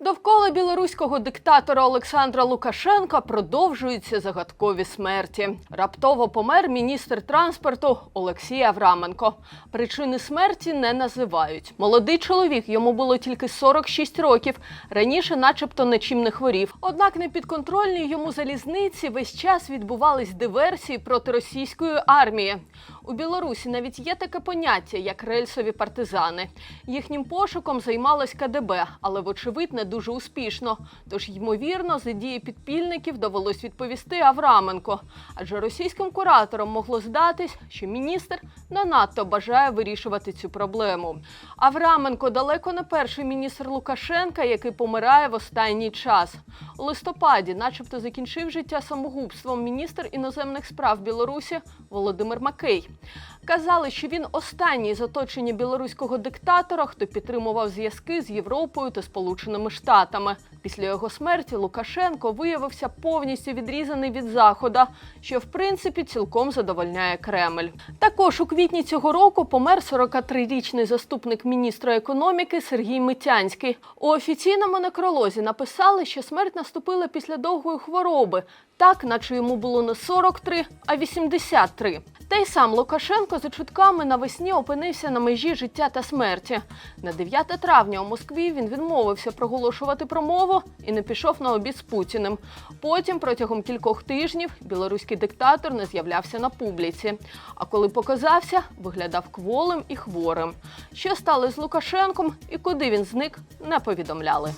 Довкола білоруського диктатора Олександра Лукашенка продовжуються загадкові смерті. Раптово помер міністр транспорту Олексій Авраменко. Причини смерті не називають. Молодий чоловік йому було тільки 46 років. Раніше, начебто, нічим не хворів. Однак на підконтрольній йому залізниці весь час відбувались диверсії проти російської армії. У Білорусі навіть є таке поняття, як рельсові партизани. Їхнім пошуком займалось КДБ, але вочевидь не дуже успішно. Тож, ймовірно, за дії підпільників довелось відповісти Авраменко. Адже російським кураторам могло здатись, що міністр не надто бажає вирішувати цю проблему. Авраменко далеко не перший міністр Лукашенка, який помирає в останній час. У листопаді, начебто, закінчив життя самогубством міністр іноземних справ Білорусі Володимир Макей. Казали, що він останній з оточення білоруського диктатора, хто підтримував зв'язки з Європою та Сполученими Штатами. Після його смерті Лукашенко виявився повністю відрізаний від заходу, що в принципі цілком задовольняє Кремль. Також у квітні цього року помер 43-річний заступник міністра економіки Сергій Митянський. У офіційному некролозі написали, що смерть наступила після довгої хвороби, так наче йому було не 43, а 83. Та й сам Лукашенко за чутками навесні опинився на межі життя та смерті. На 9 травня у Москві він відмовився проголошувати промову і не пішов на обід з Путіним. Потім, протягом кількох тижнів, білоруський диктатор не з'являвся на публіці. А коли показався, виглядав кволим і хворим. Що стало з Лукашенком і куди він зник, не повідомляли.